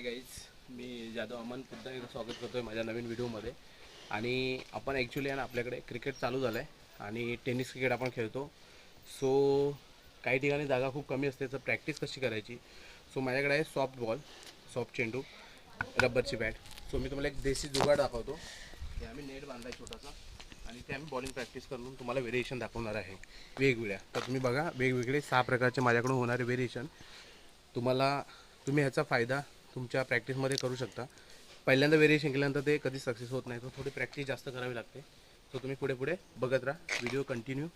हाय guys मी जाधव अमन. पुन्हा एकदा स्वागत करतो आहे माझ्या नवीन व्हिडिओमध्ये. आणि आपण ॲक्च्युली आहे ना आपल्याकडे क्रिकेट चालू झालं आहे आणि टेनिस क्रिकेट आपण खेळतो. सो काही ठिकाणी जागा खूप कमी असते तर प्रॅक्टिस कशी करायची? सो माझ्याकडे आहे सॉफ्ट बॉल सॉफ्ट चेंडू रबरची बॅट सो मी तुम्हाला एक देशी जुगाड दाखवतो. हे आम्ही नेट बांधला छोटासा. आणि ते आम्ही बॉलिंग प्रॅक्टिस करून तुम्हाला व्हेरिएशन दाखवणार आहे. वेगवेगळ्या. तर तुम्ही बघा वेगवेगळे सहा प्रकारचे माझ्याकडून होणारे व्हेरिएशन तुम्हाला तुम्ही ह्याचा फायदा तुमच्या प्रॅक्टिसमध्ये करू शकता. पहिल्यांदा व्हेरिएशन केल्यानंतर ते कधी सक्सेस होत नाही. तर थोडी प्रॅक्टिस जास्त करावी लागते. सो तुम्ही पुढे पुढे बघत राहा. व्हिडिओ कंटिन्यू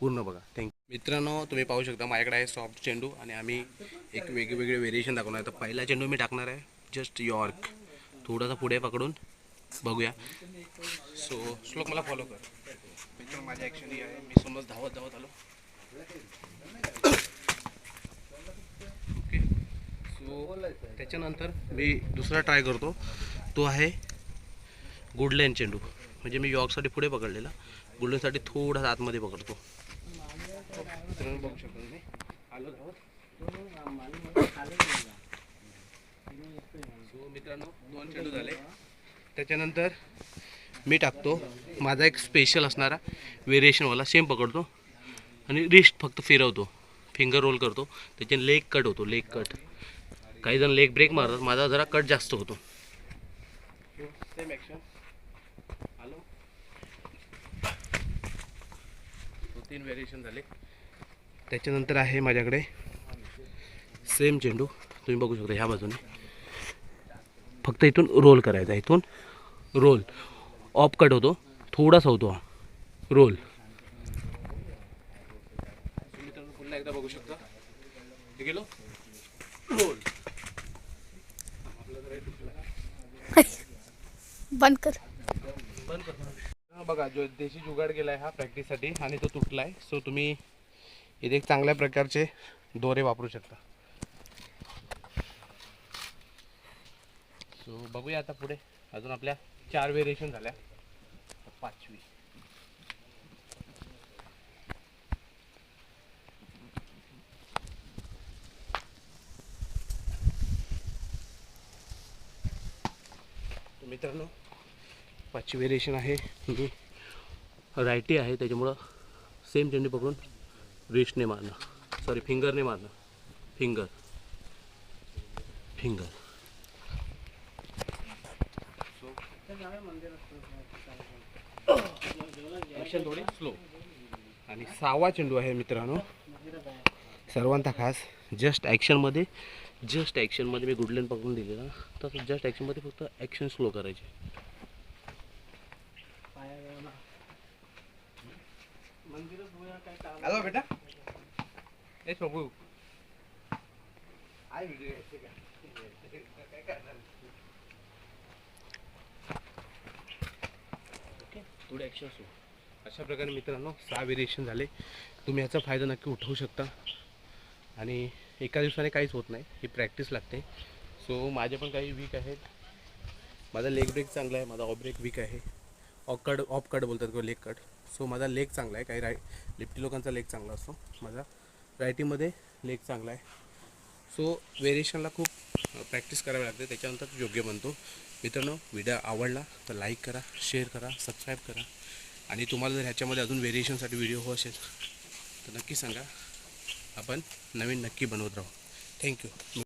पूर्ण बघा. थँक्यू मित्रांनो तुम्ही पाहू शकता माझ्याकडे आहे सॉफ्ट चेंडू आणि आम्ही एक वेगवेगळे व्हेरिएशन दाखवणार आहे. तर पहिला चेंडू मी टाकणार आहे. जस्ट यॉर्क थोडासा पुढे पकडून बघूया. सो श्लोक मला फॉलो कर. मित्र माझ्या ॲक्च्युली आहे. मी समज धावत धावत आलो. त्याच्यानंतर मी दुसरा ट्राय करतो. तो आहे गुडलेन चेंडू. म्हणजे मी यॉर्कसाठी पुढे पकडलेला. गुडलेनसाठी थोडासा आतमध्ये पकडतो. मित्रांनो बघू शकतो आलो सो मित्रांनो दोन चेंडू झाले. त्याच्यानंतर मी टाकतो. माझा एक स्पेशल असणारा व्हेरिएशनवाला सेम पकडतो. आणि रिस्ट फक्त फिरवतो. फिंगर रोल करतो. त्याच्याने लेग कट होतो. लेग कट काही जण लेग ब्रेक मारतात माझा जरा कट जास्त होतो. सेम ॲक्शन हॅलो तीन व्हेरिएशन झाले. त्याच्यानंतर आहे माझ्याकडे सेम चेंडू. तुम्ही बघू शकता ह्या बाजूने. फक्त इथून रोल करायचा इथून रोल ऑफ कट होतो. थोडासा होतो. हा रोल पुन्हा एकदा बघू शकता. हे गेलो रोल बंद कर. बघा जो देशी जुगाड गेलाय हा प्रॅक्टिससाठी आणि तो तुटलाय. सो तुम्ही इथे एक चांगल्या प्रकारचे दोरे वापरू शकता. सो बघूया आता पुढे. अजून आपल्या चार व्हेरिएशन झाल्या. पाचवी. मित्रांनो पाचवी व्हेरिएशन आहे. ही रायटी आहे त्याच्यामुळं सेम चेंडू पकडून रिस्टने मारणं. सॉरी फिंगरने मारणं. फिंगर फिंगर थोडी स्लो आणि सहावा चेंडू आहे मित्रांनो. सर्वांचा खास जस्ट ॲक्शनमध्ये जस्ट ॲक्शनमध्ये मी गुडलेन पकडून दिलेला. तसं जस्ट ॲक्शनमध्ये फक्त ॲक्शन स्लो करायचे. हॅलो बेटा. ए Shobhu. I video action so अशा प्रकारे मित्रांनो सहा व्हेरिएशन झाले. तुम्ही ह्याचा फायदा नक्की उठवू शकता. आणि एका दिवसाने काहीच होत नाही. ही प्रॅक्टिस लागते. सो माझे पण काही वीक आहेत. माझा लेग ब्रेक चांगला आहे. माझा ऑफ ब्रेक वीक आहे. ऑकड कट ऑफ कट बोलतात किंवा लेग कट सो माझा लेग चांगला आहे. काही राय लिफ्टी लोकांचा लेग चांगला असतो. माझा रायटीमध्ये लेग चांगला आहे. सो वेरिएशनला खूप प्रॅक्टिस करावी लागते. त्याच्यानंतर योग्य बनतो. मित्रांनो व्हिडिओ आवडला तर लाईक करा शेअर करा सबस्क्राईब करा. आणि तुम्हाला जर ह्याच्यामध्ये अजून व्हेरिएशनसाठी व्हिडिओ हो असेल तर नक्की सांगा. आपण नवीन नक्की बनवत राहू. थँक्यू